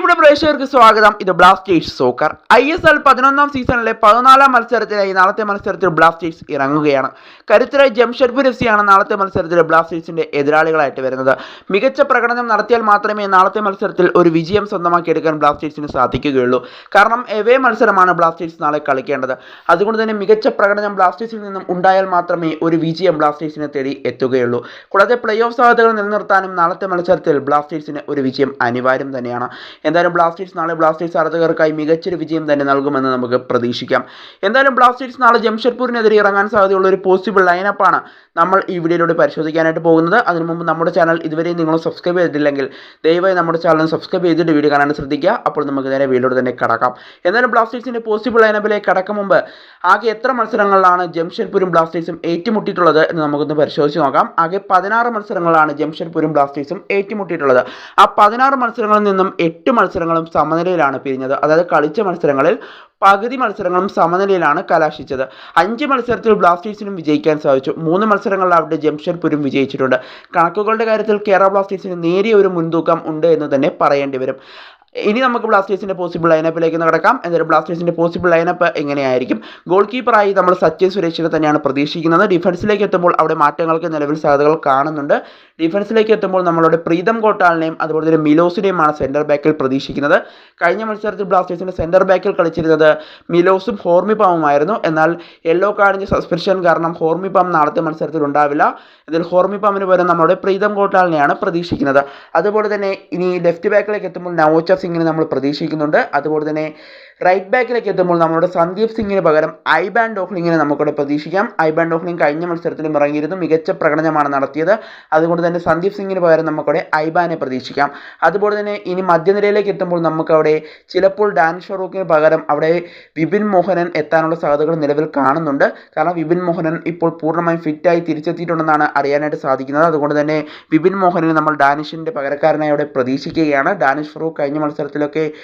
പ്രിയപ്പെട്ട പ്രേക്ഷകർക്ക് സ്വാഗതം. ഇത് Blasters soccer I S L പതിനൊന്നാം സീസണിലെ പതിനാലാം മത്സരത്തിനായി നാളത്തെ മത്സരത്തിൽ ബ്ലാസ്റ്റേഴ്സ് ഇറങ്ങുകയാണ്. കരുത്തര ജംഷഡ്പൂർ എഫ് സിയാണ് നാളത്തെ മത്സരത്തിൽ ബ്ലാസ്റ്റേഴ്സിന്റെ എതിരാളികളായിട്ട് വരുന്നത്. മികച്ച പ്രകടനം നടത്തിയാൽ മാത്രമേ നാളത്തെ മത്സരത്തിൽ ഒരു വിജയം സ്വന്തമാക്കിയെടുക്കാൻ ബ്ലാസ്റ്റേഴ്സിന് സാധിക്കുകയുള്ളൂ. കാരണം എവേ മത്സരമാണ് ബ്ലാസ്റ്റേഴ്സ് നാളെ കളിക്കേണ്ടത്. അതുകൊണ്ട് തന്നെ മികച്ച പ്രകടനം ബ്ലാസ്റ്റേഴ്സിൽ നിന്നും ഉണ്ടായാൽ മാത്രമേ ഒരു വിജയം ബ്ലാസ്റ്റേഴ്സിനെ തേടി എത്തുകയുള്ളൂ. കൂടാതെ പ്ലേ ഓഫ് സാധ്യതകൾ നിലനിർത്താനും നാളത്തെ മത്സരത്തിൽ ബ്ലാസ്റ്റേഴ്സിന് ഒരു വിജയം അനിവാര്യം തന്നെയാണ്. എന്തായാലും ബ്ലാസ്റ്റേഴ്സ് നാളെ ബ്ലാസ്റ്റേഴ്സ് ആരാധകർക്കായി മികച്ചൊരു വിജയം തന്നെ നൽകുമെന്ന് നമുക്ക് പ്രതീക്ഷിക്കാം. എന്തായാലും ബ്ലാസ്റ്റേഴ്സ് നാളെ ജംഷഡ്പൂരിനെതിരെ ഇറങ്ങാൻ സാധ്യതയുള്ള ഒരു പോസിബിൾ ലൈനപ്പാണ് നമ്മൾ ഈ വീഡിയോയിലൂടെ പരിശോധിക്കാനായിട്ട് പോകുന്നത്. അതിനു മുമ്പ് നമ്മുടെ ചാനൽ ഇതുവരെ നിങ്ങൾ സബ്സ്ക്രൈബ് ചെയ്തിട്ടില്ലെങ്കിൽ ദയവായി നമ്മുടെ ചാനൽ സബ്സ്ക്രൈബ് ചെയ്തിട്ട് വീഡിയോ കാണാൻ ശ്രദ്ധിക്കുക. അപ്പോൾ നമുക്ക് നേരെ വീഡിയോയുടെ തന്നെ കടക്കാം. എന്തായാലും ബ്ലാസ്റ്റേഴ്സിന്റെ പോസിബിൾ ലൈനപ്പിലേക്ക് കടക്കും മുമ്പ് ആകെ എത്ര മത്സരങ്ങളിലാണ് ജംഷഡ്പൂരും ബ്ലാസ്റ്റേഴ്സും ഏറ്റുമുട്ടിയിട്ടുള്ളത് എന്ന് നമുക്കൊന്ന് പരിശോധിച്ച് നോക്കാം. ആകെ പതിനാറ് മത്സരങ്ങളാണ് ജംഷഡ്പൂരും ബ്ലാസ്റ്റേഴ്സും ഏറ്റുമുട്ടിയിട്ടുള്ളത്. ആ പതിനാറ് മത്സരങ്ങളിൽ നിന്നും എട്ട് മത്സരങ്ങളും സമനിലയിലാണ് പിരിഞ്ഞത്. അതായത് കളിച്ച മത്സരങ്ങളിൽ പകുതി മത്സരങ്ങളും സമനിലയിലാണ് കലാശിച്ചത്. അഞ്ച് മത്സരത്തിൽ ബ്ലാസ്റ്റേഴ്സിനും വിജയിക്കാൻ സാധിച്ചു. മൂന്ന് മത്സരങ്ങളിൽ അവിടെ ജംഷഡ്പൂരും വിജയിച്ചിട്ടുണ്ട്. കണക്കുകളുടെ കാര്യത്തിൽ കേരള ബ്ലാസ്റ്റേഴ്സിന് നേരിയ ഒരു മുൻതൂക്കം ഉണ്ട് എന്ന് തന്നെ പറയേണ്ടി വരും. ഇനി നമുക്ക് ബ്ലാസ്റ്റേഴ്സിന്റെ പോസിബിൾ ലൈനപ്പിലേക്ക് നടക്കാം എന്നിട്ട് ബ്ലാസ്റ്റേഴ്സിന്റെ പോസിബിൾ ലൈനപ്പ് എങ്ങനെയായിരിക്കും? ഗോൾ കീപ്പറായി നമ്മൾ സച്ചിൻ സുരേഷിനെ തന്നെയാണ് പ്രതീക്ഷിക്കുന്നത്. ഡിഫൻസിലേക്ക് എത്തുമ്പോൾ അവിടെ മാറ്റങ്ങൾക്ക് നിലവിൽ സാധ്യതകൾ കാണുന്നുണ്ട്. ഡിഫൻസിലേക്ക് എത്തുമ്പോൾ നമ്മളുടെ പ്രീതം കോട്ടാളിനെയും അതുപോലെ തന്നെ മിലോസിനെയുമാണ് സെന്റർ ബാക്കിൽ പ്രതീക്ഷിക്കുന്നത്. കഴിഞ്ഞ മത്സരത്തിൽ ബ്ലാസ്റ്റേഴ്സിന്റെ സെന്റർ ബാക്കിൽ കളിച്ചിരുന്നത് മിലോസും ഹോർമിപ്പാമുമായിരുന്നു എന്നാൽ യെല്ലോ കാർഡിന്റെ സസ്പെൻഷൻ കാരണം ഹോർമിപ്പാം നാളത്തെ മത്സരത്തിൽ ഉണ്ടാവില്ല. ഇതിൽ ഹോർമിപ്പാമിന് പകരം നമ്മുടെ പ്രീതം കോട്ടാളിനെയാണ് പ്രതീക്ഷിക്കുന്നത്. അതുപോലെ തന്നെ ഇനി ലെഫ്റ്റ് ബാക്കിലേക്ക് എത്തുമ്പോൾ നവോച്ച സിംഗിനെ നമ്മൾ പ്രതീക്ഷിക്കുന്നുണ്ട്. അതുപോലെ തന്നെ റൈറ്റ് ബാക്കിലേക്ക് എത്തുമ്പോൾ നമ്മുടെ സന്ദീപ് സിംഗിന് പകരം ഐബാൻ ഡോക്ലിങ്ങിനെ നമുക്കിവിടെ പ്രതീക്ഷിക്കാം. ഐബാൻ ഡോക്ലിംഗ് കഴിഞ്ഞ മത്സരത്തിലും ഇറങ്ങിയിരുന്നു. മികച്ച പ്രകടനമാണ് നടത്തിയത്. അതുകൊണ്ട് തന്നെ സന്ദീപ് സിംഗിന് പകരം നമുക്കവിടെ ഐബാനെ പ്രതീക്ഷിക്കാം. അതുപോലെ തന്നെ ഇനി മധ്യനിരയിലേക്ക് എത്തുമ്പോൾ നമുക്കവിടെ ചിലപ്പോൾ ഡാൻ ഷറൂഖിന് പകരം അവിടെ വിപിൻ മോഹനൻ എത്താനുള്ള സാധ്യതകൾ നിലവിൽ കാണുന്നുണ്ട്. കാരണം വിപിൻ മോഹനൻ ഇപ്പോൾ പൂർണമായും ഫിറ്റായി തിരിച്ചെത്തിയിട്ടുണ്ടെന്നാണ് അറിയാനായിട്ട് സാധിക്കുന്നത്. അതുകൊണ്ട് തന്നെ വിപിൻ മോഹനനെ നമ്മൾ ഡാനിഷിന്റെ പകരക്കാരനായി അവിടെ പ്രതീക്ഷിക്കുകയാണ്. ഡാനിഷ് ഫറൂഖ് കഴിഞ്ഞ mostrarte lo que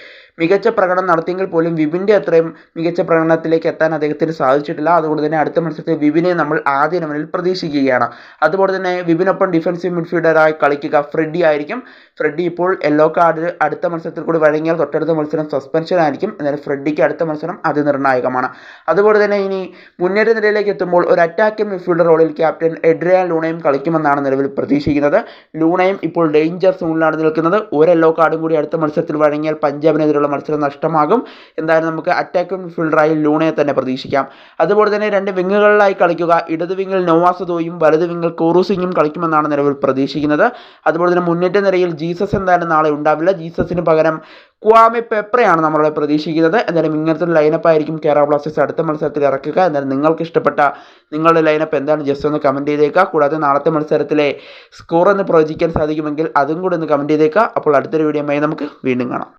മികച്ച പ്രകടനം നടത്തിയെങ്കിൽ പോലും വിപിന്റെ അത്രയും മികച്ച പ്രകടനത്തിലേക്ക് എത്താൻ അദ്ദേഹത്തിന് സാധിച്ചിട്ടില്ല. അതുകൊണ്ട് തന്നെ അടുത്ത മത്സരത്തിൽ വിപിനെ നമ്മൾ ആദ്യ നമ്മളിൽ പ്രതീക്ഷിക്കുകയാണ്. അതുപോലെ തന്നെ വിപിനൊപ്പം ഡിഫൻസീവ് മിഡ്ഫീൽഡറായി കളിക്കുക ഫ്രെഡി ആയിരിക്കും. ഫ്രെഡി ഇപ്പോൾ യെല്ലോ കാർഡ് അടുത്ത മത്സരത്തിൽ കൂടി വഴങ്ങിയാൽ തൊട്ടടുത്ത മത്സരം സസ്പെൻഷൻ ആയിരിക്കും. എന്നാലും ഫ്രെഡിക്ക് അടുത്ത മത്സരം അതിനിർണായകമാണ്. അതുപോലെ തന്നെ ഇനി മുന്നേറ്റ നിരയിലേക്ക് എത്തുമ്പോൾ ഒരു അറ്റാക്കിംഗ് മിഡ്ഫീൽഡർ റോളിൽ ക്യാപ്റ്റൻ എഡ്രിയാൻ ലൂണയും കളിക്കുമെന്നാണ് നിലവിൽ പ്രതീക്ഷിക്കുന്നത്. ലൂണയും ഇപ്പോൾ ഡേഞ്ചർ സോണിലാണ് നിൽക്കുന്നത്. ഒരു യെല്ലോ കാർഡും കൂടി അടുത്ത മത്സരത്തിൽ വഴങ്ങിയാൽ പഞ്ചാബിനെതിരെയുള്ള മത്സരം നഷ്ടമാകും. എന്തായാലും നമുക്ക് അറ്റാക്കിംഗ് ഫീൽഡറായി ലൂണയെ തന്നെ പ്രതീക്ഷിക്കാം. അതുപോലെ തന്നെ രണ്ട് വിങ്ങുകളിലായി കളിക്കുക. ഇടത് വിങ്ങിൽ നോവാസദോയും വലത് വിങ്ങിൽ കോറൂസിങ്ങും കളിക്കുമെന്നാണ് നിലവിൽ പ്രതീക്ഷിക്കുന്നത്. അതുപോലെ തന്നെ മുന്നേറ്റ നിരയിൽ ജീസസ് എന്തായാലും നാളെ ഉണ്ടാവില്ല. ജീസസിന് പകരം ക്വാമി പെപ്രയാണ് നമ്മളെ പ്രതീക്ഷിക്കുന്നത്. എന്തായാലും ഇങ്ങനത്തെ ലൈനപ്പ് ആയിരിക്കും കേരള ബ്ലാസ്റ്റേഴ്സ് അടുത്ത മത്സരത്തിൽ ഇറക്കുക. എന്തായാലും നിങ്ങൾക്ക് ഇഷ്ടപ്പെട്ട നിങ്ങളുടെ ലൈനപ്പ് എന്താണ്? ജസ്റ്റ് ഒന്ന് കമന്റ് ചെയ്തേക്കുക. കൂടാതെ നാളത്തെ മത്സരത്തിലെ സ്കോർ ഒന്ന് പ്രവചിക്കാൻ സാധിക്കുമെങ്കിൽ അതും കൂടി ഒന്ന് കമന്റ് ചെയ്തേക്കുക. അപ്പോൾ അടുത്തൊരു വീഡിയോയുമായി നമുക്ക് വീണ്ടും കാണാം.